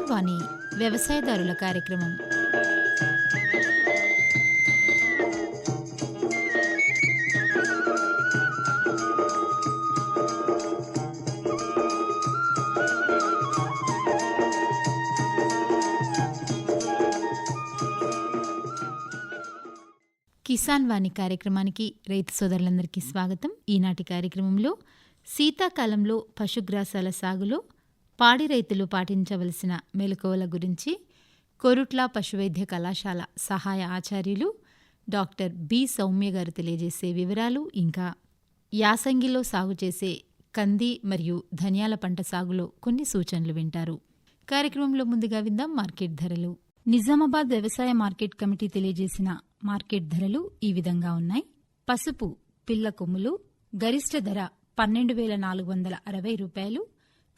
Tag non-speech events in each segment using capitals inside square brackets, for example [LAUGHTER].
కిసాన్ వాణి వ్యవసాయదారుల కార్యక్రమం. కిసాన్ వాణి కార్యక్రమానికి రైతు సోదరులందరికీ స్వాగతం. ఈనాటి కార్యక్రమంలో శీతాకాలంలో పశుగ్రాసాల సాగులో పాడి రైతులు పాటించవలసిన మెలకువల గురించి కొరుట్ల పశువైద్య కళాశాల సహాయ ఆచార్యులు డాక్టర్ బి సౌమ్య గారు తెలియజేసే వివరాలు ఇంకా. యాసంగిలో సాగు చేసే కంది మరియు ధనియాల పంట సాగులో కొన్ని సూచనలు వింటారు. కార్యక్రమంలో ముందుగా విందాం మార్కెట్ ధరలు. నిజామాబాద్ వ్యవసాయ మార్కెట్ కమిటీ తెలియజేసిన మార్కెట్ ధరలు ఈ విధంగా ఉన్నాయి. పసుపు పిల్ల కొమ్ములు గరిష్ట ధర పన్నెండు వేల నాలుగు వందల అరవై రూపాయలు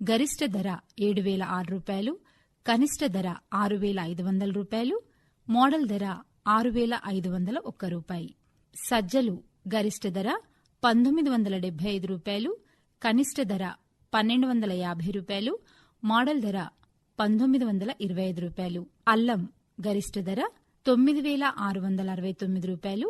గరిష్ట ధర ఏడు వేల ఆరు రూపాయలు కనిష్ట ధర ఆరు వేల ఐదు వందల రూపాయలు మోడల్ ధర ఆరు వేల ఐదు వందల ఒక్క రూపాయి. సజ్జలు గరిష్ట ధర పంతొమ్మిది వందల డెబ్బై ఐదు రూపాయలు కనిష్ట ధర పన్నెండు వందల యాభై రూపాయలు మోడల్ ధర పంతొమ్మిది వందల ఇరవై ఐదు రూపాయలు. అల్లం గరిష్ట ధర తొమ్మిది వేల ఆరు వందల అరవై తొమ్మిది రూపాయలు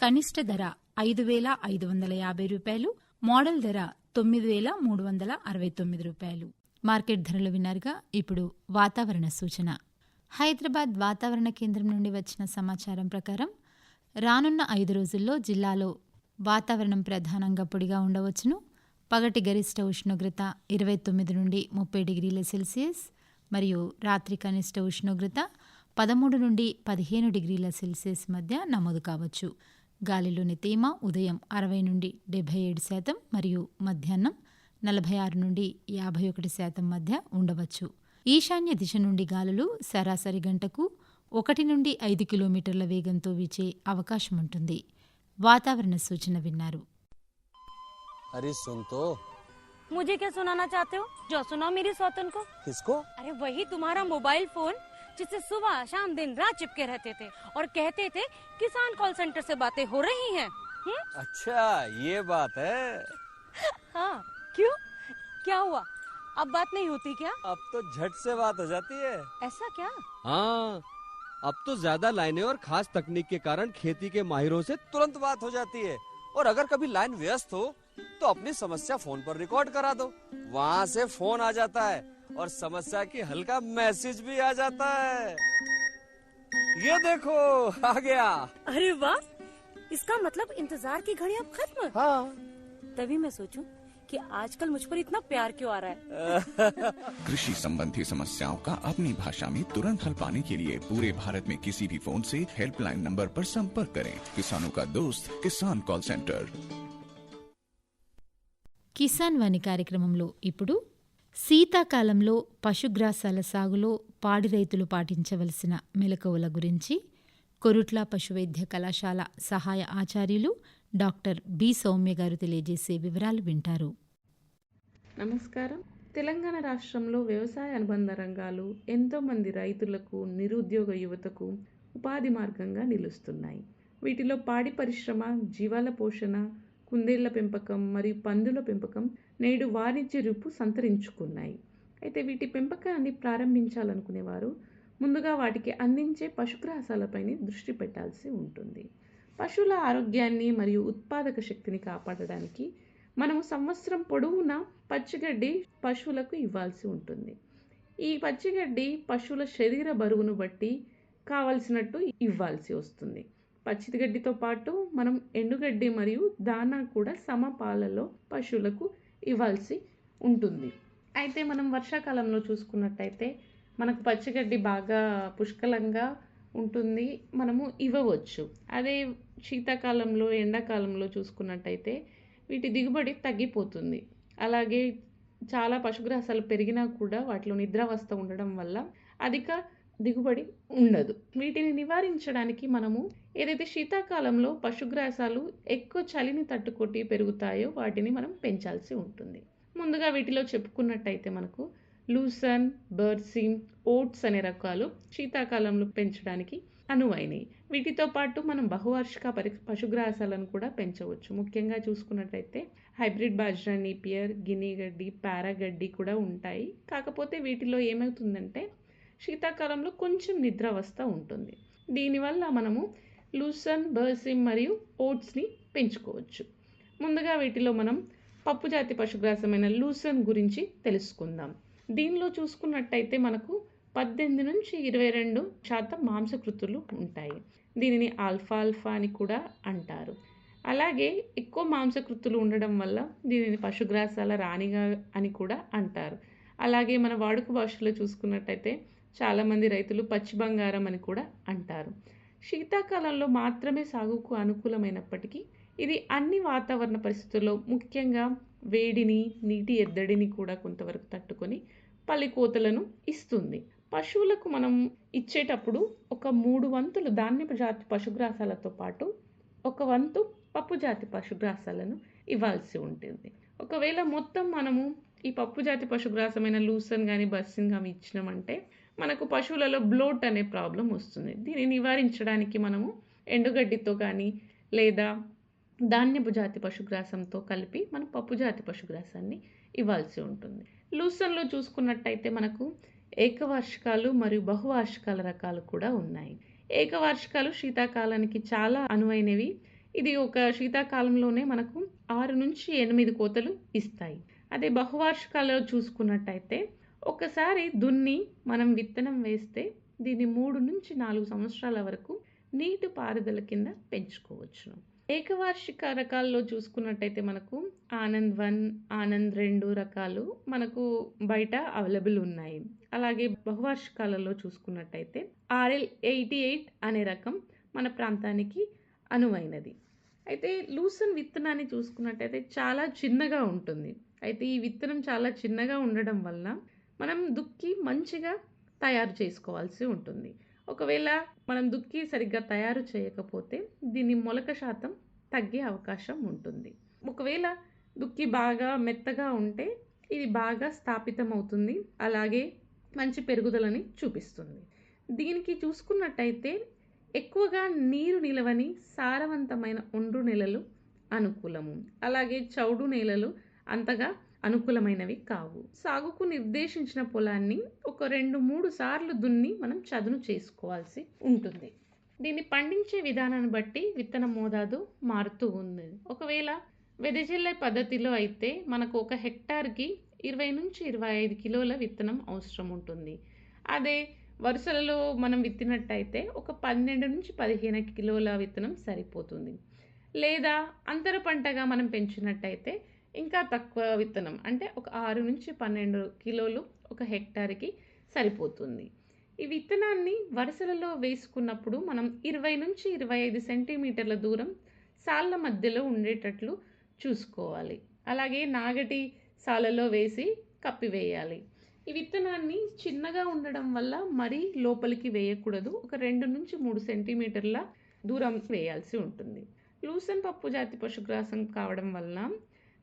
కనిష్ట ధర ఐదు వేల ఐదు వందల యాభై రూపాయలు మోడల్ ధర తొమ్మిది వేల మూడు వందల అరవై తొమ్మిది రూపాయలు. మార్కెట్ ధరలు విన్నారుగా ఇప్పుడు వాతావరణ సూచన. హైదరాబాద్ వాతావరణ కేంద్రం నుండి వచ్చిన సమాచారం ప్రకారం రానున్న ఐదు రోజుల్లో జిల్లాలో వాతావరణం ప్రధానంగా పొడిగా ఉండవచ్చును. పగటి గరిష్ట ఉష్ణోగ్రత ఇరవై తొమ్మిది నుండి ముప్పై డిగ్రీల సెల్సియస్ మరియు రాత్రి కనిష్ట ఉష్ణోగ్రత పదమూడు నుండి పదిహేను డిగ్రీల సెల్సియస్ మధ్య నమోదు కావచ్చు. గాలిలోని తేమ ఉదయం అరవై నుండి డెబ్బై ఏడు శాతం మరియు మధ్యాహ్నం నలభై ఆరు నుండి యాభై ఒకటి శాతం మధ్య ఉండవచ్చు ఈశాన్య దిశ నుండి గాలులు సరాసరి గంటకు ఒకటి నుండి ఐదు కిలోమీటర్ల వేగంతో వీచే అవకాశం ఉంటుంది వాతావరణ సూచన విన్నారు अरे सुन तो मुझे क्या सुनाना चाहते हो जो सुनाओ मेरी सौतन को किसको अरे वही तुम्हारा मोबाइल फोन जिससे सुबह शाम दिन रात चिपके रहते थे और कहते थे किसान कॉल सेंटर से बातें हो रही हैं। हम्म? अच्छा ये बात है। हाँ क्यों? क्या हुआ? अब बात नहीं होती क्या? अब तो झट से बात हो जाती है। ऐसा क्या? हाँ अब तो ज़्यादा लाइनें और खास तकनीक के कारण खेती के माहिरों से तुरंत बात हो जाती है। और अगर कभी लाइन व्यस्त हो तो अपनी समस्या फ़ोन पर रिकॉर्ड करा दो। वहाँ से फ़ोन आ जाता है। और समस्या की हल का मैसेज भी आ जाता है ये देखो आ गया अरे वाह इसका मतलब इंतजार की घड़ी अब खत्म हाँ तभी मैं सोचूं कि आजकल मुझ पर इतना प्यार क्यों आ रहा है [LAUGHS] कृषि संबंधी समस्याओं का अपनी भाषा में तुरंत हल पाने के लिए पूरे भारत में किसी भी फोन से हेल्पलाइन नंबर पर संपर्क करें किसानों का दोस्त किसान कॉल सेंटर కిసాన్ వాణి కార్యక్రమంలో ఇప్పుడు శీతాకాలంలో పశుగ్రాసాల సాగులో పాడి రైతులు పాటించవలసిన మెలకువల గురించి కొరుట్ల పశువైద్య కళాశాల సహాయ ఆచార్యులు డాక్టర్ బి సౌమ్య గారు తెలియజేసే వివరాలు వింటారు. నమస్కారం. తెలంగాణ రాష్ట్రంలో వ్యవసాయ అనుబంధ రంగాలు ఎంతోమంది రైతులకు నిరుద్యోగ యువతకు ఉపాధి మార్గంగా నిలుస్తున్నాయి. వీటిలో పాడి పరిశ్రమ జీవాల పోషణ కుందేళ్ళ పెంపకం మరియు పందుల పెంపకం నేడు వాణిజ్య రూపు సంతరించుకున్నాయి. అయితే వీటి పెంపకాన్ని ప్రారంభించాలనుకునేవారు ముందుగా వాటికి అందించే పశుగ్రాసాలపైన దృష్టి పెట్టాల్సి ఉంటుంది. పశువుల ఆరోగ్యాన్ని మరియు ఉత్పాదక శక్తిని కాపాడడానికి మనము సంవత్సరం పొడవునా పచ్చిగడ్డి పశువులకు ఇవ్వాల్సి ఉంటుంది. ఈ పచ్చిగడ్డి పశువుల శరీర బరువును బట్టి కావలసినట్టు ఇవ్వాల్సి వస్తుంది. పచ్చిగడ్డితో పాటు మనం ఎండుగడ్డి మరియు దానా కూడా సమపాలలో పశువులకు ఇవ్వాల్సి ఉంటుంది. అయితే మనం వర్షాకాలంలో చూసుకున్నట్టయితే మనకు పచ్చిగడ్డి బాగా పుష్కలంగా ఉంటుంది. మనము ఇవ్వవచ్చు. అదే శీతాకాలంలో ఎండాకాలంలో చూసుకున్నట్టయితే వీటి దిగుబడి తగ్గిపోతుంది. అలాగే చాలా పశుగ్రాసాలు పెరిగినా కూడా వాటిలో నిద్రావస్థ ఉండడం వల్ల అధిక దిగుబడి ఉండదు. వీటిని నివారించడానికి మనము ఏదైతే శీతాకాలంలో పశుగ్రాసాలు ఎక్కువ చలిని తట్టుకొట్టి పెరుగుతాయో వాటిని మనం పెంచాల్సి ఉంటుంది. ముందుగా వీటిలో చెప్పుకున్నట్టయితే మనకు లూసన్ బర్సిమ్ ఓట్స్ అనే రకాలు శీతాకాలంలో పెంచడానికి అనువైనవి. వీటితో పాటు మనం బహువార్షిక పరి పశుగ్రాసాలను కూడా పెంచవచ్చు. ముఖ్యంగా చూసుకున్నట్టయితే హైబ్రిడ్ బాజ్రా నీపియర్ గిని గడ్డి పారాగడ్డి కూడా ఉంటాయి. కాకపోతే వీటిలో ఏమవుతుందంటే శీతాకాలంలో కొంచెం నిద్రావస్థ ఉంటుంది. దీనివల్ల మనము లూసన్ బర్సిమ్ మరియు ఓట్స్ని పెంచుకోవచ్చు. ముందుగా వీటిలో మనం పప్పు జాతి పశుగ్రాసమైన లూసన్ గురించి తెలుసుకుందాం. దీనిలో చూసుకున్నట్టయితే మనకు పద్దెనిమిది నుంచి ఇరవై రెండు శాతం మాంసకృతులు ఉంటాయి. దీనిని ఆల్ఫా ఆల్ఫా అని కూడా అంటారు. అలాగే ఎక్కువ మాంసకృతులు ఉండడం వల్ల దీనిని పశుగ్రాసాల రాణిగా అని కూడా అంటారు. అలాగే మన వాడుక భాషలో చూసుకున్నట్టయితే చాలామంది రైతులు పచ్చి బంగారం అని కూడా అంటారు. శీతాకాలంలో మాత్రమే సాగుకు అనుకూలమైనప్పటికీ ఇది అన్ని వాతావరణ పరిస్థితుల్లో ముఖ్యంగా వేడిని నీటి ఎద్దడిని కూడా కొంతవరకు తట్టుకొని పల్లి కోతలను ఇస్తుంది. పశువులకు మనం ఇచ్చేటప్పుడు ఒక మూడు వంతులు ధాన్యపు జాతి పశుగ్రాసాలతో పాటు ఒక వంతు పప్పు జాతి పశుగ్రాసాలను ఇవ్వాల్సి ఉంటుంది. ఒకవేళ మొత్తం మనము ఈ పప్పు జాతి పశుగ్రాసమైన లూసన్ కానీ బస్సిన్ కానీ ఇచ్చినామంటే మనకు పశువులలో బ్లోట్ అనే ప్రాబ్లం వస్తుంది. దీన్ని నివారించడానికి మనము ఎండుగడ్డితో కానీ లేదా ధాన్యపు జాతి పశుగ్రాసంతో కలిపి మనం పప్పుజాతి పశుగ్రాసాన్ని ఇవ్వాల్సి ఉంటుంది. లూసన్లో చూసుకున్నట్టయితే మనకు ఏకవార్షికాలు మరియు బహువార్షికాల రకాలు కూడా ఉన్నాయి. ఏకవార్షికాలు శీతాకాలానికి చాలా అనువైనవి. ఇది ఒక శీతాకాలంలోనే మనకు ఆరు నుంచి ఎనిమిది కోతలు ఇస్తాయి. అదే బహువార్షికాలలో చూసుకున్నట్టయితే ఒకసారి దున్ని మనం విత్తనం వేస్తే దీన్ని మూడు నుంచి నాలుగు సంవత్సరాల వరకు నీటి పారుదల కింద పెంచుకోవచ్చును. ఏకవార్షిక రకాల్లో చూసుకున్నట్టయితే మనకు ఆనంద్ వన్ ఆనంద్ రెండు రకాలు మనకు బయట అవైలబుల్ ఉన్నాయి. అలాగే బహువార్షికాలలో చూసుకున్నట్టయితే ఆర్ఎల్ ఎయిటీ ఎయిట్ అనే రకం మన ప్రాంతానికి అనువైనది. అయితే లూసన్ విత్తనాన్ని చూసుకున్నట్టయితే చాలా చిన్నగా ఉంటుంది. అయితే ఈ విత్తనం చాలా చిన్నగా ఉండడం వల్ల మనం దుక్కి మంచిగా తయారు చేసుకోవాల్సి ఉంటుంది. ఒకవేళ మనం దుక్కి సరిగ్గా తయారు చేయకపోతే దీని మొలక శాతం తగ్గే అవకాశం ఉంటుంది. ఒకవేళ దుక్కి బాగా మెత్తగా ఉంటే ఇది బాగా స్థాపితమవుతుంది. అలాగే మంచి పెరుగుదలని చూపిస్తుంది. దీనికి చూసుకున్నట్టయితే ఎక్కువగా నీరు నిలవని సారవంతమైన ఒండ్రు నేలలు అనుకూలము. అలాగే చౌడు నేలలు అంతగా అనుకూలమైనవి కావు. సాగుకు నిర్దేశించిన పొలాన్ని ఒక రెండు మూడు సార్లు దున్ని మనం చదును చేసుకోవాల్సి ఉంటుంది. దీన్ని పండించే విధానాన్ని బట్టి విత్తన మోతాదు మారుతూ ఉంది. ఒకవేళ వెదజల్లే పద్ధతిలో అయితే మనకు ఒక హెక్టార్కి ఇరవై నుంచి ఇరవై ఐదు కిలోల విత్తనం అవసరం ఉంటుంది. అదే వరుసలలో మనం విత్తినట్టయితే ఒక పన్నెండు నుంచి పదిహేను కిలోల విత్తనం సరిపోతుంది. లేదా అంతర పంటగా మనం పెంచినట్టయితే ఇంకా తక్కువ విత్తనం అంటే ఒక ఆరు నుంచి పన్నెండు కిలోలు ఒక హెక్టార్కి సరిపోతుంది. ఈ విత్తనాన్ని వరుసలలో వేసుకున్నప్పుడు మనం ఇరవై నుంచి ఇరవై ఐదు సెంటీమీటర్ల దూరం సాళ్ళ మధ్యలో ఉండేటట్లు చూసుకోవాలి. అలాగే నాగటి సాలలో వేసి కప్పివేయాలి ఈ విత్తనాన్ని చిన్నగా ఉండడం వల్ల మరీ లోపలికి వేయకూడదు. ఒక రెండు నుంచి మూడు సెంటీమీటర్ల దూరం వేయాల్సి ఉంటుంది. లూసన్ పప్పు జాతి పశుగ్రాసం కావడం వల్ల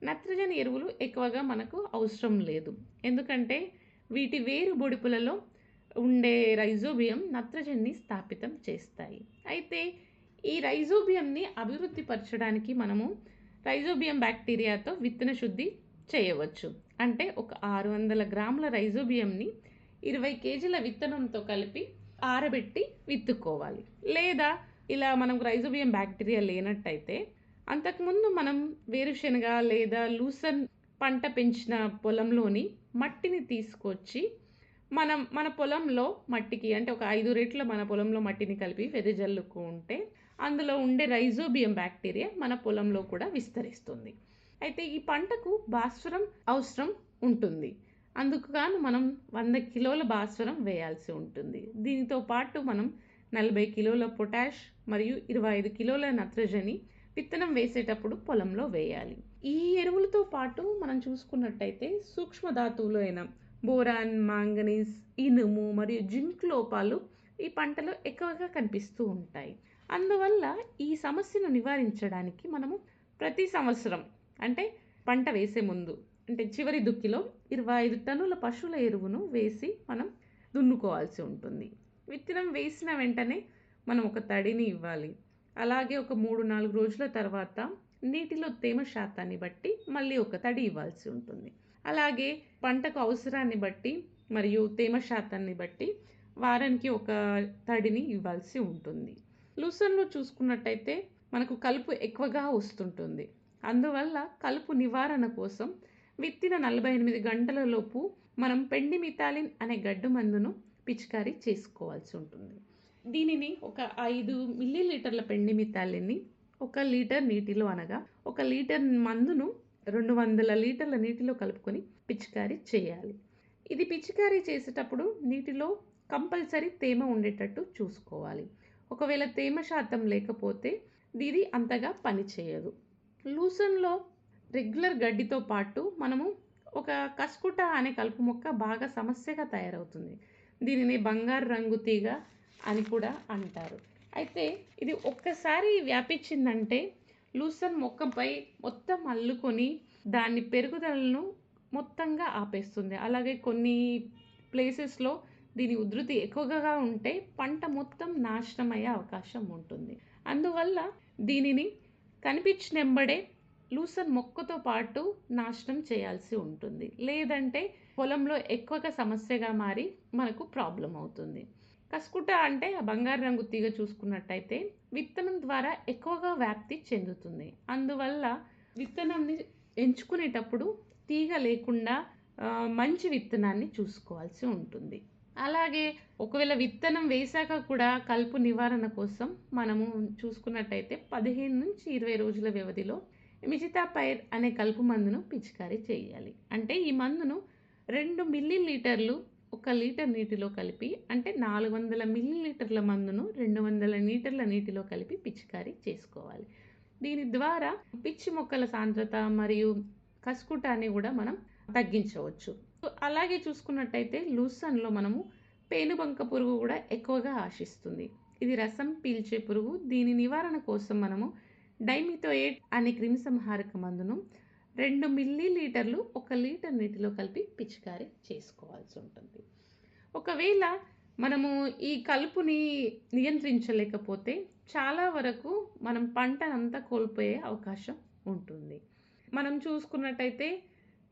నత్రజని ఎరువులు ఎక్కువగా మనకు అవసరం లేదు. ఎందుకంటే వీటి వేరు బొడిపులలో ఉండే రైజోబియం నత్రజనిని స్థాపితం చేస్తాయి. అయితే ఈ రైజోబియంని అభివృద్ధి పరచడానికి మనము రైజోబియం బ్యాక్టీరియాతో విత్తన శుద్ధి చేయవచ్చు. అంటే ఒక ఆరు వందల గ్రాముల రైజోబియంని ఇరవై కేజీల విత్తనంతో కలిపి ఆరబెట్టి విత్తుకోవాలి. లేదా ఇలా మనం రైజోబియం బ్యాక్టీరియా లేనట్టయితే అంతకుముందు మనం వేరుశనగ లేదా లూసన్ పంట పెంచిన పొలంలోని మట్టిని తీసుకొచ్చి మనం మన పొలంలో మట్టికి అంటే ఒక ఐదు రెట్ల మన పొలంలో మట్టిని కలిపి వెదజల్లుకుంటే అందులో ఉండే రైజోబియం బ్యాక్టీరియా మన పొలంలో కూడా విస్తరిస్తుంది. అయితే ఈ పంటకు భాస్వరం అవసరం ఉంటుంది. అందుకు గాను మనం వంద కిలోల భాస్వరం వేయాల్సి ఉంటుంది. దీనితో పాటు మనం నలభై కిలోల పొటాష్ మరియు ఇరవై ఐదు కిలోల నత్రజని విత్తనం వేసేటప్పుడు పొలంలో వేయాలి. ఈ ఎరువులతో పాటు మనం చూసుకున్నట్టయితే సూక్ష్మ ధాతువులు అయిన బోరాన్ మాంగనీస్ ఇనుము మరియు జింక్ లోపాలు ఈ పంటలో ఎక్కువగా కనిపిస్తూ ఉంటాయి. అందువల్ల ఈ సమస్యను నివారించడానికి మనము ప్రతి సంవత్సరం అంటే పంట వేసే ముందు అంటే చివరి దుక్కిలో ఇరవై ఐదు టన్నుల పశువుల ఎరువును వేసి మనం దున్నుకోవాల్సి ఉంటుంది. విత్తనం వేసిన వెంటనే మనం ఒక తడిని ఇవ్వాలి. అలాగే ఒక మూడు నాలుగు రోజుల తర్వాత నీటిలో తేమ శాతాన్ని బట్టి మళ్ళీ ఒక తడి ఇవ్వాల్సి ఉంటుంది. అలాగే పంటకు అవసరాన్ని బట్టి మరియు తేమ శాతాన్ని బట్టి వారానికి ఒక తడిని ఇవ్వాల్సి ఉంటుంది. లూసన్లో చూసుకున్నట్టయితే మనకు కలుపు ఎక్కువగా వస్తుంటుంది. అందువల్ల కలుపు నివారణ కోసం విత్తిన నలభై ఎనిమిది గంటలలోపు మనం మనం పెండిమిథాలిన్ అనే గడ్డు మందును పిచికారీ చేసుకోవాల్సి ఉంటుంది. దీనిని ఒక ఐదు మిల్లీ లీటర్ల పెండిమిథాలిన్ని ఒక లీటర్ నీటిలో అనగా ఒక లీటర్ మందును రెండు వందల లీటర్ల నీటిలో కలుపుకొని పిచికారీ చేయాలి. ఇది పిచికారీ చేసేటప్పుడు నీటిలో కంపల్సరీ తేమ ఉండేటట్టు చూసుకోవాలి. ఒకవేళ తేమ శాతం లేకపోతే ఇది అంతగా పనిచేయదు లూసన్లో రెగ్యులర్ గడ్డితో పాటు మనము ఒక కస్కుట అనే కలుపు మొక్క బాగా సమస్యగా తయారవుతుంది. దీనిని బంగారు రంగు తీగ అని కూడా అంటారు. అయితే ఇది ఒక్కసారి వ్యాపించిందంటే లూసన్ మొక్కపై మొత్తం అల్లుకొని దాని పెరుగుదలను మొత్తంగా ఆపేస్తుంది. అలాగే కొన్ని ప్లేసెస్లో దీని ఉధృతి ఎక్కువగా ఉంటే పంట మొత్తం నాశనం అయ్యే అవకాశం ఉంటుంది. అందువల్ల దీనిని కనిపించినెంబడే లూసన్ మొక్కతో పాటు నాశనం చేయాల్సి ఉంటుంది. లేదంటే పొలంలో ఎక్కువగా సమస్యగా మారి మనకు ప్రాబ్లం అవుతుంది కస్కుట అంటే ఆ బంగారు రంగు తీగ చూసుకున్నట్టయితే విత్తనం ద్వారా ఎక్కువగా వ్యాప్తి చెందుతుంది. అందువల్ల విత్తనాన్ని ఎంచుకునేటప్పుడు తీగ లేకుండా మంచి విత్తనాన్ని చూసుకోవాల్సి ఉంటుంది. అలాగే ఒకవేళ విత్తనం వేశాక కూడా కలుపు నివారణ కోసం మనము చూసుకున్నట్టయితే పదిహేను నుంచి ఇరవై రోజుల వ్యవధిలో మిజితా పైర్ అనే కలుపు మందును పిచికారీ చేయాలి. అంటే ఈ మందును రెండు మిల్లీ లీటర్లు ఒక లీటర్ నీటిలో కలిపి అంటే నాలుగు వందల మిల్లీ లీటర్ల మందును రెండు వందల లీటర్ల నీటిలో కలిపి పిచికారీ చేసుకోవాలి. దీని ద్వారా పిచ్చి మొక్కల సాంద్రత మరియు కసుకుటాన్ని కూడా మనం తగ్గించవచ్చు. అలాగే చూసుకున్నట్టయితే లూసన్లో మనము పేనుబంక పురుగు కూడా ఎక్కువగా ఆశిస్తుంది. ఇది రసం పీల్చే పురుగు. దీని నివారణ కోసం మనము డైమిథోయేట్ అనే క్రిమిసంహారక మందును రెండు మిల్లీ లీటర్లు ఒక లీటర్ నీటిలో కలిపి పిచికారీ చేసుకోవాల్సి ఉంటుంది. ఒకవేళ మనము ఈ కలుపుని నియంత్రించలేకపోతే చాలా వరకు మనం పంటనంతా కోల్పోయే అవకాశం ఉంటుంది. మనం చూసుకున్నట్టయితే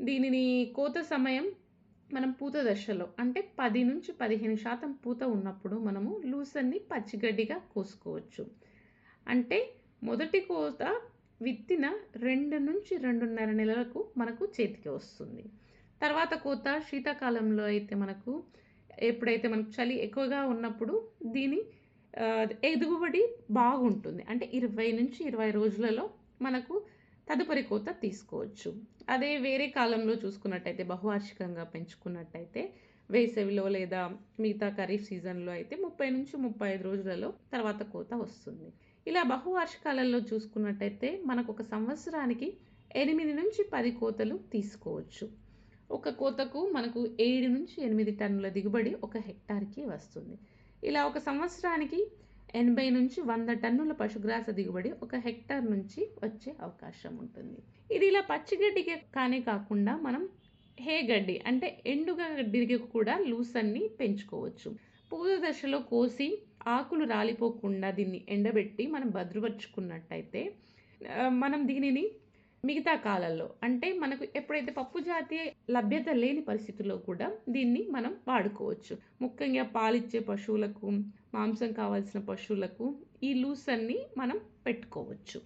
దీనిని కోత సమయం మనం పూత దశలో అంటే పది నుంచి పదిహేను శాతం పూత ఉన్నప్పుడు మనము లూసన్ని పచ్చిగడ్డిగా కోసుకోవచ్చు. అంటే మొదటి కోత విత్తిన రెండు నుంచి రెండున్నర నెలలకు మనకు చేతికి వస్తుంది. తర్వాత కోత శీతాకాలంలో అయితే మనకు ఎప్పుడైతే మనకు చలి ఎక్కువగా ఉన్నప్పుడు దీని ఎగుబడి ఎదుగుబడి బాగుంటుంది. అంటే ఇరవై నుంచి ఇరవై రోజులలో మనకు తదుపరి కోత తీసుకోవచ్చు. అదే వేరే కాలంలో చూసుకున్నట్టయితే బహువార్షికంగా పెంచుకున్నట్టయితే వేసవిలో లేదా మిగతా ఖరీఫ్ సీజన్లో అయితే ముప్పై నుంచి ముప్పై ఐదు రోజులలో తర్వాత కోత వస్తుంది. ఇలా బహువార్షికాలలో చూసుకున్నట్టయితే మనకు ఒక సంవత్సరానికి ఎనిమిది నుంచి పది కోతలు తీసుకోవచ్చు. ఒక కోతకు మనకు ఏడు నుంచి ఎనిమిది టన్నుల దిగుబడి ఒక హెక్టార్కి వస్తుంది. ఇలా ఒక సంవత్సరానికి ఎనభై నుంచి వంద టన్నుల పశుగ్రాస దిగుబడి ఒక హెక్టార్ నుంచి వచ్చే అవకాశం ఉంటుంది. ఇది ఇలా పచ్చిగడ్డికి కానే కాకుండా మనం హే గడ్డి అంటే ఎండుగా గడ్డికి కూడా లూసన్ని పెంచుకోవచ్చు. పూత దశలో కోసి ఆకులు రాలిపోకుండా దీన్ని ఎండబెట్టి మనం భద్రపరుచుకున్నట్టయితే మనం దీనిని మిగతా కాలాల్లో అంటే మనకు ఎప్పుడైతే పప్పు జాతి లభ్యత లేని పరిస్థితుల్లో కూడా దీన్ని మనం వాడుకోవచ్చు. ముఖ్యంగా పాలిచ్చే పశువులకు మాంసం కావాల్సిన పశువులకు ఈ లూస్ అన్ని మనం పెట్టుకోవచ్చు.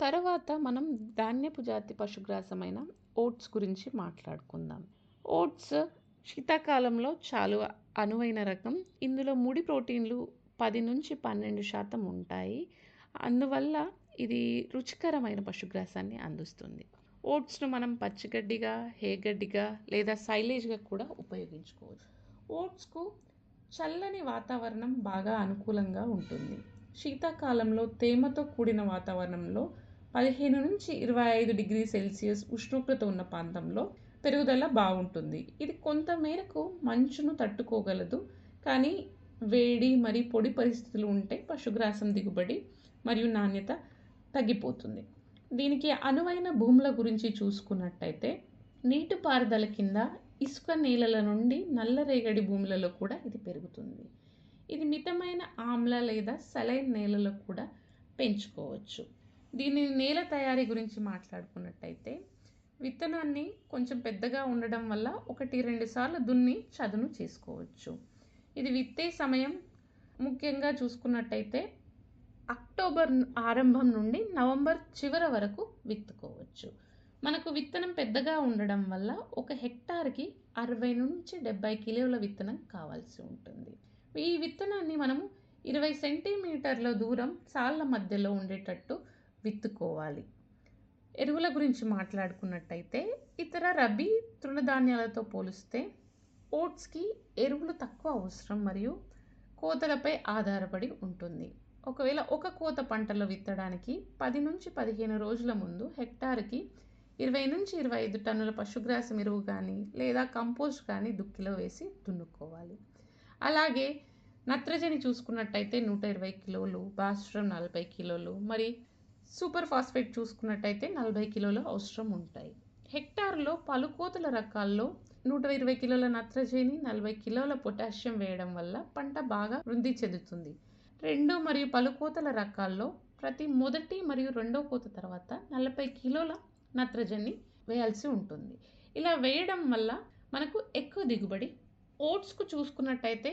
తర్వాత మనం ధాన్యపు జాతి పశుగ్రాసమైన ఓట్స్ గురించి మాట్లాడుకుందాం. ఓట్స్ శీతాకాలంలో చాలా అనువైన రకం. ఇందులో ముడి ప్రోటీన్లు పది నుంచి పన్నెండు శాతం ఉంటాయి. అందువల్ల ఇది రుచికరమైన పశుగ్రాసాన్ని అందిస్తుంది. ఓట్స్ను మనం పచ్చిగడ్డిగా హేగడ్డిగా లేదా సైలేజ్గా కూడా ఉపయోగించుకోవచ్చు. ఓట్స్కు చల్లని వాతావరణం బాగా అనుకూలంగా ఉంటుంది. శీతాకాలంలో తేమతో కూడిన వాతావరణంలో పదిహేను నుంచి ఇరవై ఐదు డిగ్రీ సెల్సియస్ ఉష్ణోగ్రత ఉన్న ప్రాంతంలో పెరుగుదల బాగుంటుంది. ఇది కొంత మేరకు మంచును తట్టుకోగలదు. కానీ వేడి మరియు పొడి పరిస్థితులు ఉంటే పశుగ్రాసం దిగుబడి మరియు నాణ్యత తగ్గిపోతుంది. దీనికి అనువైన భూముల గురించి చూసుకున్నట్టయితే నీటిపారుదల కింద ఇసుక నేలల నుండి నల్లరేగడి భూములలో కూడా ఇది పెరుగుతుంది. ఇది మితమైన ఆమ్ల లేదా సలైన్ నేలలో కూడా పెంచుకోవచ్చు. దీని నేల తయారీ గురించి మాట్లాడుకున్నట్టయితే విత్తనాన్ని కొంచెం పెద్దగా ఉండడం వల్ల ఒకటి రెండు సార్లు దున్ని చదును చేసుకోవచ్చు. ఇది విత్తే సమయం ముఖ్యంగా చూసుకున్నట్టయితే అక్టోబర్ ఆరంభం నుండి నవంబర్ చివరి వరకు విత్తుకోవచ్చు. మనకు విత్తనం పెద్దగా ఉండడం వల్ల ఒక హెక్టార్కి అరవై నుంచి డెబ్బై కిలోల విత్తనం కావాల్సి ఉంటుంది. ఈ విత్తనాన్ని మనము ఇరవై సెంటీమీటర్ల దూరం సాళ్ళ మధ్యలో ఉండేటట్టు విత్తుకోవాలి. ఎరువుల గురించి మాట్లాడుకున్నట్టయితే ఇతర రబీ తృణధాన్యాలతో పోలిస్తే ఓట్స్కి ఎరువులు తక్కువ అవసరం మరియు కోతలపై ఆధారపడి ఉంటుంది. ఒకవేళ ఒక కోత పంటలో విత్తడానికి పది నుంచి పదిహేను రోజుల ముందు హెక్టార్కి ఇరవై నుంచి ఇరవై ఐదు టన్నుల పశుగ్రాసం ఎరువు కానీ లేదా కంపోస్ట్ కానీ దుక్కిలో వేసి దున్నుకోవాలి. అలాగే నత్రజని చూసుకున్నట్టయితే నూట ఇరవై కిలోలు భాస్వరం నలభై కిలోలు మరి సూపర్ ఫాస్ఫేట్ చూసుకున్నట్టయితే నలభై కిలోలు అవసరం ఉంటాయి. హెక్టార్లో పలు కోతల రకాల్లో నూట ఇరవై కిలోల నత్రజని నలభై కిలోల పొటాషియం వేయడం వల్ల పంట బాగా వృద్ధి చెందుతుంది. రెండు మరియు పలు కోతల రకాల్లో ప్రతి మొదటి మరియు రెండో కోత తర్వాత నలభై కిలోల నత్రజని వేయాల్సి ఉంటుంది. ఇలా వేయడం వల్ల మనకు ఎక్కువ దిగుబడి ఓట్స్కు చూసుకున్నట్టయితే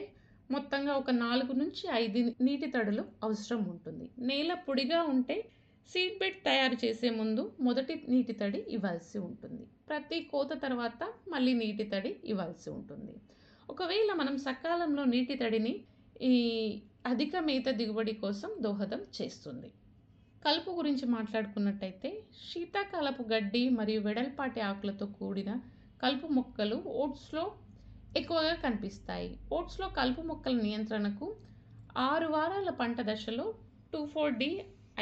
మొత్తంగా ఒక నాలుగు నుంచి ఐదు నీటి తడులు అవసరం ఉంటుంది. నేల పొడిగా ఉంటే సీడ్ బెడ్ తయారు చేసే ముందు మొదటి నీటి తడి ఇవ్వాల్సి ఉంటుంది. ప్రతి కోత తర్వాత మళ్ళీ నీటి తడి ఇవ్వాల్సి ఉంటుంది. ఒకవేళ మనం సకాలంలో నీటి తడిని ఈ అధిక మేత దిగుబడి కోసం దోహదం చేస్తుంది. కలుపు గురించి మాట్లాడుకున్నట్టయితే శీతాకాలపు గడ్డి మరియు వెడల్పాటి ఆకులతో కూడిన కలుపు మొక్కలు ఓట్స్లో ఎక్కువగా కనిపిస్తాయి. ఓట్స్లో కలుపు మొక్కల నియంత్రణకు ఆరు వారాల పంట దశలో టూ ఫోర్ డి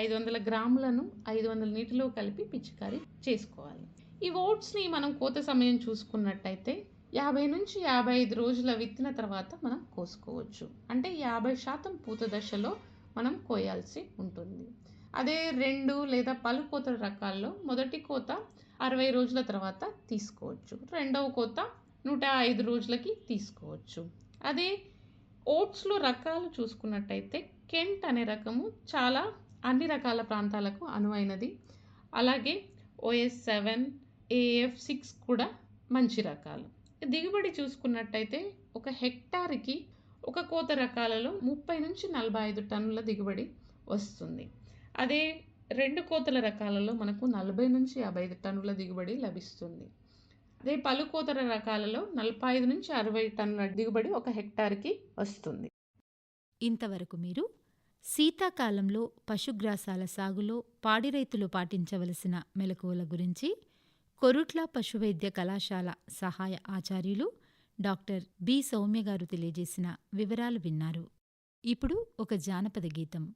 ఐదు వందల గ్రాములను ఐదు వందల నీటిలో కలిపి పిచికారీ చేసుకోవాలి. ఈ ఓట్స్ని మనం కోత సమయం చూసుకున్నట్టయితే యాభై నుంచి యాభై ఐదు రోజుల విత్తిన తర్వాత మనం కోసుకోవచ్చు. అంటే యాభై శాతం పూత దశలో మనం కోయాల్సి ఉంటుంది. అదే రెండు లేదా పలు కోతల రకాల్లో మొదటి కోత అరవై రోజుల తర్వాత తీసుకోవచ్చు. రెండవ కోత నూట ఐదు రోజులకి తీసుకోవచ్చు. అదే ఓట్స్లో రకాలు చూసుకున్నట్టయితే కెంట్ అనే రకము చాలా అన్ని రకాల ప్రాంతాలకు అనువైనది. అలాగే ఓఎస్ సెవెన్ ఏఎఫ్ సిక్స్ కూడా మంచి రకాలు. దిగుబడి చూసుకున్నట్టయితే ఒక హెక్టార్కి ఒక కోత రకాలలో ముప్పై నుంచి నలభై ఐదు టన్నుల దిగుబడి వస్తుంది. అదే రెండు కోతల రకాలలో మనకు నలభై నుంచి యాభై ఐదు టన్నుల దిగుబడి లభిస్తుంది. అదే పలు కోతల రకాలలో నలభై ఐదు నుంచి అరవై టన్నుల దిగుబడి ఒక హెక్టార్కి వస్తుంది. ఇంతవరకు మీరు శీతాకాలంలో పశుగ్రాసాల సాగులో పాడి రైతులు పాటించవలసిన మెలకువల గురించి కొరుట్ల పశువైద్య కళాశాల సహాయ ఆచార్యులు డాక్టర్ బి. సౌమ్య గారు తెలియజేసిన వివరాలు విన్నారు. ఇప్పుడు ఒక జానపద గీతం.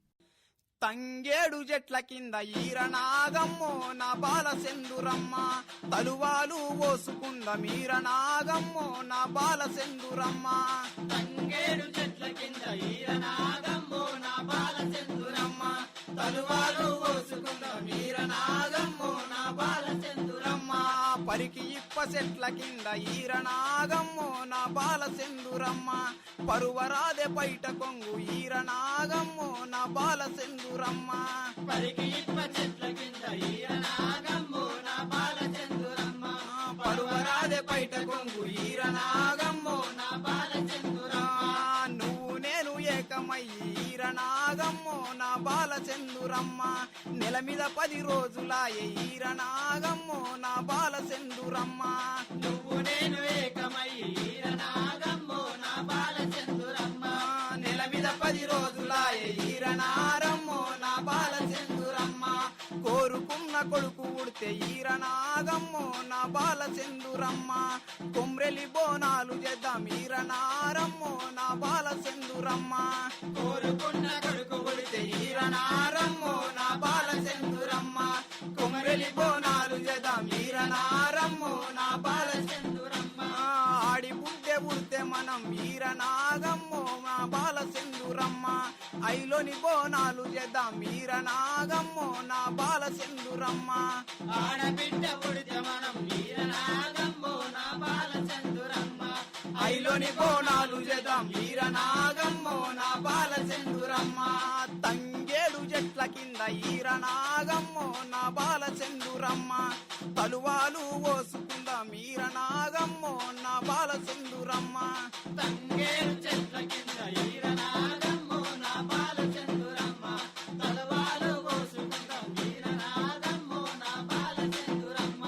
తంగేడు చెట్ల కింద ఈరనాగమ్మో నా బాల సెందురమ్మ. తలువాలు ఓసుకుంద మీరనాగమ్మో నా బాల సెందురమ్మ. తంగేడు చెట్ల కింద ఈరనాగమ్మో నా బాల నా బాలచందురమ్మ. పరికి ఇప్ప చెట్ల కింద ఈరనాగమ్మో. నా బాల పరువరాదే బయట కొంగు ఈరనాగమ్మో. నా బాలసెందురమ్మ పరికి ఇప్ప చెట్ల కింద ఈరనాగమ్మో. నా బాలచందురమ్మ. పరువరాదే బయట కొంగు ఈరనాగమ్మో. నా బాలచందు ఈరనాగమ్మో నా బాలచందురమ్మ. నెల మీద పది రోజుల ఈరనాగమ్మో నా బాలచందురమ్మ. నువ్వు నేను ఏకమయ్యి కొడుకు ఈరనాగమ్మో నా బాలచందురమ్మ. కొమ్రెలి బోనాలు చేద్దాం ఈరనారమ్మో నా బాలచందురమ్మ. కోరుకున్న కొడుకు కొడితే ఈరనారమ్మో నా బాల నాగమ్మో నా బాల సెందురమ్మ ఐలోని బోనాలు చేద్దాం. మీర నాగమ్మో నా బాల సెందురమ్మ ఆడబిడ్డ పుడితే మనం మీర నాగమ్మో నా బాల సెందురమ్మ ఐలోని బోనాలు చేద్దాం. మీర నాగమ్మో నా బాల సెందురమ్మ తంగేడు చెట్ల కింద ఈర నాగమ్మో నా బాల సెందురమ్మ తలువాలు ఓసుకుందా మీర నాగమ్మో నా బాల చెట్ల కింద నా బాల తలువాలు ఓసుకుందా నా బాల సెందురమ్మ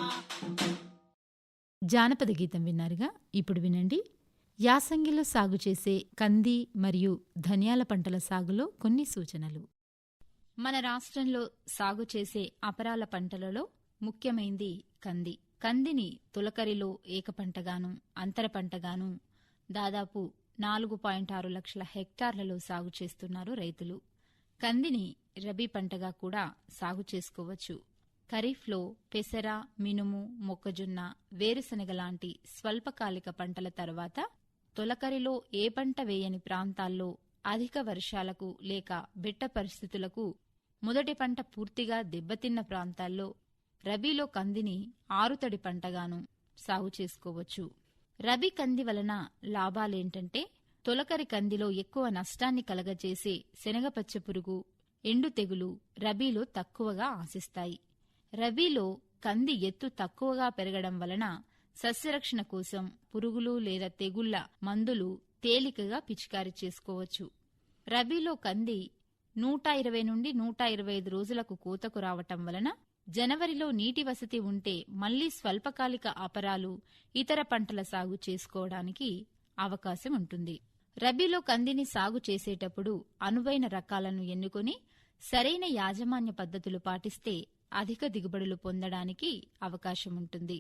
జానపద గీతం విన్నారుగా? ఇప్పుడు వినండి. యాసంగిలో సాగు చేసే కంది మరియు ధనియాల పంటల సాగులో కొన్ని సూచనలు. మన రాష్ట్రంలో సాగు చేసే అపరాల పంటలలో ముఖ్యమైంది కంది. కందిని తులకరిలో ఏకపంటగాను అంతర పంటగాను దాదాపు నాలుగు పాయింట్ ఆరు లక్షల హెక్టార్లలో సాగు చేస్తున్నారు రైతులు. కందిని రబీ పంటగా కూడా సాగు చేసుకోవచ్చు. ఖరీఫ్లో పెసర మినుము మొక్కజొన్న వేరుశనగ లాంటి స్వల్పకాలిక పంటల తర్వాత తొలకరిలో ఏ పంట వేయని ప్రాంతాల్లో అధిక వర్షాలకు లేక బిట్ట పరిస్థితులకు మొదటి పంట పూర్తిగా దెబ్బతిన్న ప్రాంతాల్లో రబీలో కందిని ఆరుతడి పంటగాను సాగు చేసుకోవచ్చు. రబీ కంది వలన లాభాలేంటంటే తొలకరి కందిలో ఎక్కువ నష్టాన్ని కలగజేసే శనగపచ్చ పురుగు ఎండు తెగులు రబీలో తక్కువగా ఆశిస్తాయి. రబీలో కంది ఎత్తు తక్కువగా పెరగడం వలన సస్యరక్షణ కోసం పురుగులు లేదా తెగుళ్ళ మందులు తేలికగా పిచికారీ చేసుకోవచ్చు. రబీలో కంది నూట ఇరవై నుండి నూట ఇరవై ఐదు రోజులకు కోతకు రావటం వలన జనవరిలో నీటి వసతి ఉంటే మళ్ళీ స్వల్పకాలిక అపరాలు ఇతర పంటల సాగు చేసుకోవడానికి అవకాశం ఉంటుంది. రబీలో కందిని సాగు చేసేటప్పుడు అనువైన రకాలను ఎన్నుకొని సరైన యాజమాన్య పద్ధతులు పాటిస్తే అధిక దిగుబడులు పొందడానికి అవకాశం ఉంటుంది.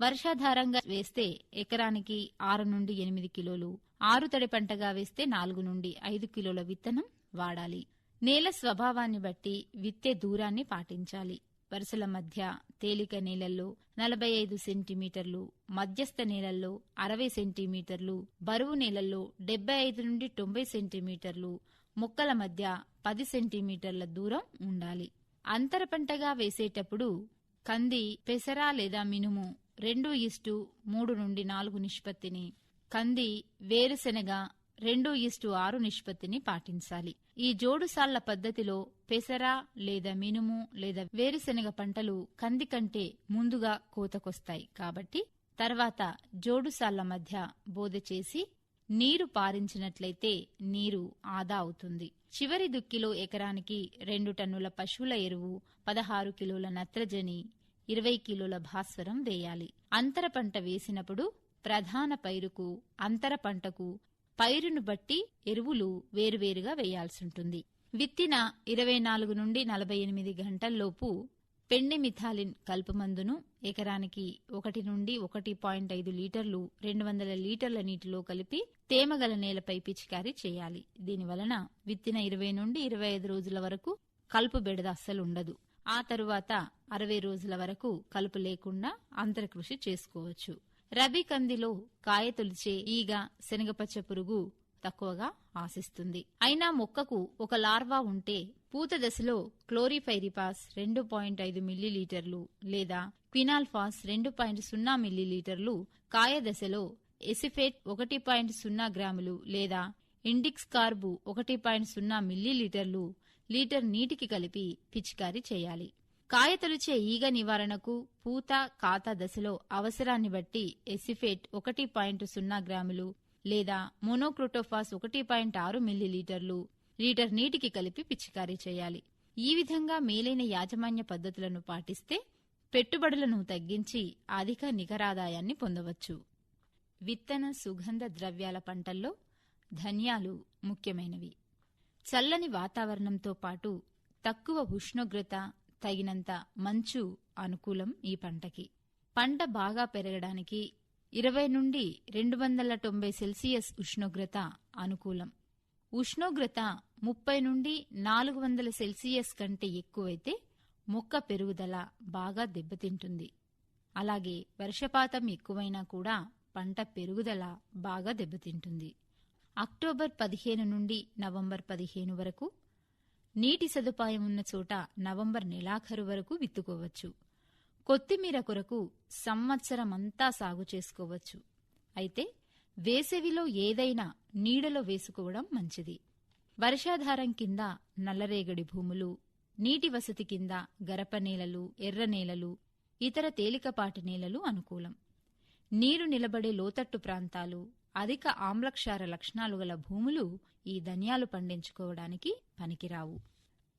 వర్షాధారంగా వేస్తే ఎకరానికి ఆరు నుండి ఎనిమిది కిలోలు ఆరు తడి పంటగా వేస్తే నాలుగు నుండి ఐదు కిలోల విత్తనం వాడాలి. నేల స్వభావాన్ని బట్టి విత్తే దూరాన్ని పాటించాలి. వరుసల మధ్య తేలిక నేలల్లో నలభై ఐదు సెంటీమీటర్లు మధ్యస్థ నేలల్లో అరవై సెంటీమీటర్లు బరువు నేలల్లో డెబ్బై ఐదు నుండి తొంభై సెంటీమీటర్లు మొక్కల మధ్య పది సెంటీమీటర్ల దూరం ఉండాలి. అంతర పంటగా వేసేటప్పుడు కంది పెసర లేదా మినుము రెండు ఇస్టు మూడు నుండి నాలుగు నిష్పత్తిని కంది వేరుశెనగ రెండు ఈస్టు ఆరు నిష్పత్తిని పాటించాలి. ఈ జోడుసాళ్ళ పద్ధతిలో పెసర లేదా మినుము లేదా వేరుశెనగ పంటలు కంది కంటే ముందుగా కోతకొస్తాయి. కాబట్టి తర్వాత జోడుసాళ్ళ మధ్య బోధ చేసి నీరు పారించినట్లయితే నీరు ఆదా అవుతుంది. చివరి దుక్కిలో ఎకరానికి రెండు టన్నుల పశువుల ఎరువు పదహారు కిలోల నత్రజని ఇరవై కిలోల భాస్వరం వేయాలి. అంతర పంట వేసినప్పుడు ప్రధాన పైరుకు అంతర పంటకు పైరును బట్టి ఎరువులు వేరువేరుగా వేయాల్సుంటుంది. విత్తిన ఇరవై నాలుగు నుండి నలభై ఎనిమిది గంటల్లోపు పెండిమిథాలిన్ కల్పమందును ఎకరానికి ఒకటి నుండి ఒకటి పాయింట్ ఐదు లీటర్లు రెండు వందల లీటర్ల నీటిలో కలిపి తేమగల నేలపై పిచికారీ చేయాలి. దీనివలన విత్తిన ఇరవై నుండి ఇరవై ఐదు రోజుల వరకు కలుపు బెడద అస్సలు ఉండదు. ఆ తరువాత అరవై రోజుల వరకు కలుపు లేకుండా అంతరకృషి చేసుకోవచ్చు. రబీ కందిలో కాయతొలిచే ఈగ శనగపచ్చ పురుగు తక్కువగా ఆశిస్తుంది. అయినా మొక్కకు ఒక లార్వా ఉంటే పూత దశలో క్లోరిఫైరిపాస్ రెండు పాయింట్ ఐదు మిల్లీలీటర్లు లేదా క్వినాల్ఫాస్ రెండు పాయింట్ సున్నా మిల్లీలీటర్లు కాయ దశలో ఎసిఫేట్ ఒకటి పాయింట్ సున్నా గ్రాములు లేదా ఇండిక్స్ కార్బు ఒకటి పాయింట్ సున్నా మిల్లీలీటర్లు లీటర్ నీటికి కలిపి పిచికారీ చేయాలి. కాయతొలిచే ఈగ నివారణకు పూత కాత దశలో అవసరాన్ని బట్టి ఎసిఫేట్ ఒకటి పాయింట్ సున్నా గ్రాములు లేదా మోనోక్రోటోఫాస్ ఒకటి పాయింట్ ఆరు మిల్లీలీటర్లు లీటర్ నీటికి కలిపి పిచికారీ చేయాలి. ఈ విధంగా మేలైన యాజమాన్య పద్ధతులను పాటిస్తే పెట్టుబడులను తగ్గించి అధిక నికరాదాయాన్ని పొందవచ్చు. విత్తన సుగంధ ద్రవ్యాల పంటల్లో ధన్యాలు ముఖ్యమైనవి. చల్లని వాతావరణంతో పాటు తక్కువ ఉష్ణోగ్రత తగినంత మంచు అనుకూలం ఈ పంటకి. పంట బాగా పెరగడానికి ఇరవై నుండి రెండు వందల తొంభై సెల్సియస్ ఉష్ణోగ్రత అనుకూలం. ఉష్ణోగ్రత ముప్పై నుండి నాలుగు వందల సెల్సియస్ కంటే ఎక్కువైతే మొక్క పెరుగుదల బాగా దెబ్బతింటుంది. అలాగే వర్షపాతం ఎక్కువైనా కూడా పంట పెరుగుదల బాగా దెబ్బతింటుంది. అక్టోబర్ పదిహేను నుండి నవంబర్ పదిహేను వరకు నీటి సదుపాయం ఉన్న చోట నవంబర్ నెలాఖరు వరకు విత్తుకోవచ్చు. కొత్తిమీర కొరకు సంవత్సరమంతా సాగు చేసుకోవచ్చు. అయితే వేసవిలో ఏదైనా నీడలో వేసుకోవడం మంచిది. వర్షాధారం కింద నల్లరేగడి భూములు నీటి వసతి కింద గరపనేలలు ఎర్రనేలలు ఇతర తేలికపాటి నేలలు అనుకూలం. నీరు నిలబడే లోతట్టు ప్రాంతాలు అధిక ఆమ్లక్షార లక్షణాలు గల భూములు ఈ ధనియాలు పండించుకోవడానికి పనికిరావు.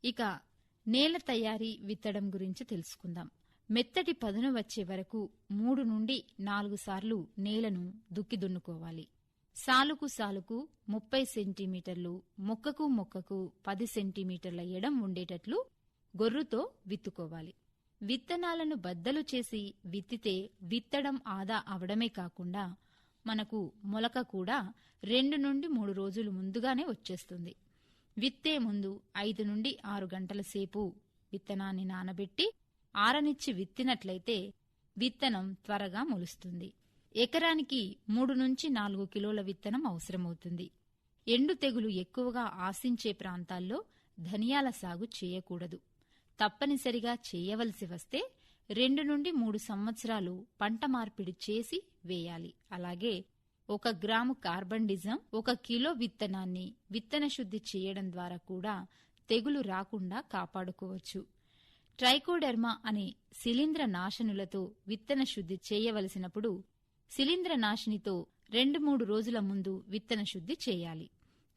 ఇక నేల తయారీ విత్తడం గురించి తెలుసుకుందాం. మెత్తటి పదును వచ్చే వరకు మూడు నుండి నాలుగు సార్లు నేలను దుక్కి దున్నుకోవాలి. సాలుకు సాలుకు ముప్పై సెంటీమీటర్లు మొక్కకు మొక్కకు పది సెంటీమీటర్ల ఎడం ఉండేటట్లు గొర్రుతో విత్తుకోవాలి. విత్తనాలను బద్దలు చేసి విత్తితే విత్తడం ఆదా అవడమే కాకుండా మనకు మొలక కూడా రెండు నుండి మూడు రోజులు ముందుగానే వచ్చేస్తుంది. విత్తే ముందు ఐదు నుండి ఆరు గంటల సేపు విత్తనాన్ని నానబెట్టి ఆరనిచ్చి విత్తినట్లయితే విత్తనం త్వరగా మొలుస్తుంది. ఎకరానికి మూడు నుంచి నాలుగు కిలోల విత్తనం అవసరమవుతుంది. ఎండు తెగులు ఎక్కువగా ఆశించే ప్రాంతాల్లో ధనియాల సాగు చేయకూడదు. తప్పనిసరిగా చేయవలసి వస్తే రెండు నుండి మూడు సంవత్సరాలు పంట మార్పిడి చేసి వేయాలి. అలాగే ఒక గ్రాము కార్బండిజం ఒక కిలో విత్తనాన్ని విత్తన శుద్ధి చేయడం ద్వారా కూడా తెగులు రాకుండా కాపాడుకోవచ్చు. ట్రైకోడెర్మా అనే శిలీంద్ర నాశనులతో విత్తన శుద్ధి చేయవలసినప్పుడు శిలీంద్ర నాశినితో రెండు మూడు రోజుల ముందు విత్తన శుద్ధి చేయాలి.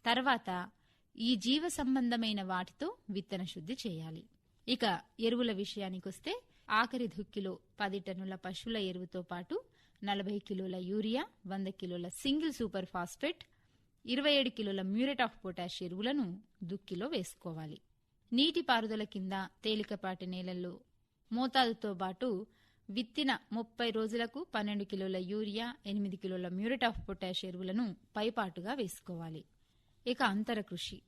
తర్వాత ఈ జీవ సంబంధమైన వాటితో విత్తన శుద్ధి చేయాలి. ఇక ఎరువుల విషయానికొస్తే ఆఖరి దుక్కిలో పది టన్నుల పశువుల ఎరువుతో పాటు నలభై కిలోల యూరియా వంద కిలోల సింగిల్ సూపర్ ఫాస్ఫేట్ ఇరవై ఏడు కిలోల మ్యూరేట్ ఆఫ్ పొటాష్ ఎరువులను దుక్కిలో వేసుకోవాలి. నీటిపారుదల కింద తేలికపాటి నేలల్లో మోతాదుతో పాటు విత్తిన ముప్పై రోజులకు పన్నెండు కిలోల యూరియా ఎనిమిది కిలోల మ్యూరేట్ ఆఫ్ పొటాష్ ఎరువులను పైపాటుగా వేసుకోవాలి. ఇక అంతర కృషి.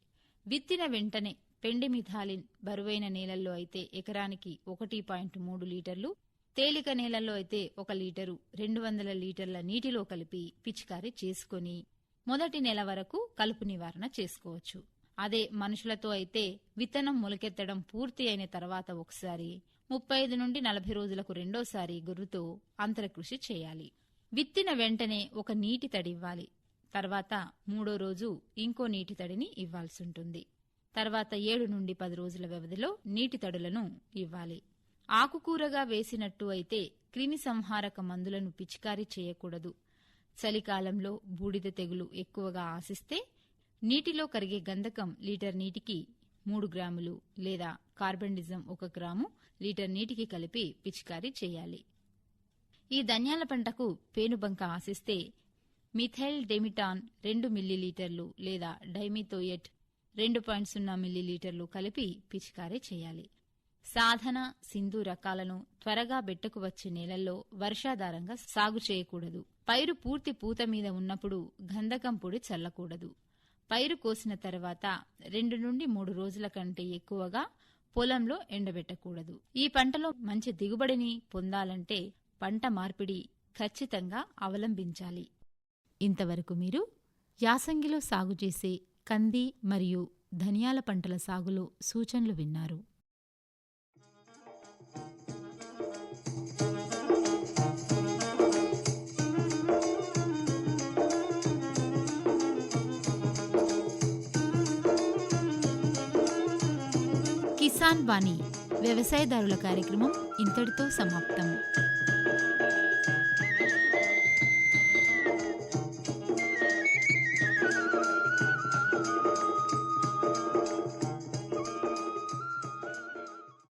విత్తిన వెంటనే పెండి మిథాలిన్ బరువైన నేలల్లో అయితే ఎకరానికి ఒకటి పాయింట్ మూడు లీటర్లు తేలిక నేలల్లో అయితే ఒక లీటరు రెండు వందల లీటర్ల నీటిలో కలిపి పిచికారీ చేసుకొని మొదటి నెల వరకు కలుపు నివారణ చేసుకోవచ్చు. అదే మనుషులతో అయితే విత్తనం మొలకెత్తడం పూర్తి అయిన తర్వాత ఒకసారి ముప్పై ఐదు నుండి నలభై రోజులకు రెండోసారి గుర్రుతో అంతరకృషి చేయాలి. విత్తిన వెంటనే ఒక నీటి తడి ఇవ్వాలి. తర్వాత మూడో రోజు ఇంకో నీటి తడిని ఇవ్వాల్సి ఉంటుంది. తర్వాత ఏడు నుండి పది రోజుల వ్యవధిలో నీటి తడులను ఇవ్వాలి. ఆకుకూరగా వేసినట్టు అయితే క్రిమి సంహారక మందులను పిచికారీ చేయకూడదు. చలికాలంలో బూడిద తెగులు ఎక్కువగా ఆశిస్తే నీటిలో కరిగే గంధకం లీటర్ నీటికి మూడు గ్రాములు లేదా కార్బండిజం ఒక గ్రాము లీటర్ నీటికి కలిపి పిచికారీ చేయాలి. ఈ ధన్యాల పంటకు పేనుబంక ఆశిస్తే మిథైల్ డెమిటాన్ రెండు మిల్లీలీటర్లు లేదా డైమిథోయెట్ రెండు పాయింట్ సున్నా మిల్లీలీటర్లు కలిపి పిచికారీ చేయాలి. సాధన సింధు రకాలను త్వరగా బెట్టకు వచ్చే నేలల్లో వర్షాధారంగా సాగు చేయకూడదు. పైరు పూర్తి పూత మీద ఉన్నప్పుడు గంధకం పొడి చల్లకూడదు. పైరు కోసిన తర్వాత రెండు నుండి మూడు రోజుల కంటే ఎక్కువగా పొలంలో ఎండబెట్టకూడదు. ఈ పంటలో మంచి దిగుబడిని పొందాలంటే పంట మార్పిడి ఖచ్చితంగా అవలంబించాలి. ఇంతవరకు మీరు యాసంగిలో సాగు చేసే కంది మరియు ధనియాల పంటల సాగులో సూచనలు విన్నారు. కిసాన్ వాణి వ్యవసాయదారుల కార్యక్రమం ఇంతటితో సమాప్తం.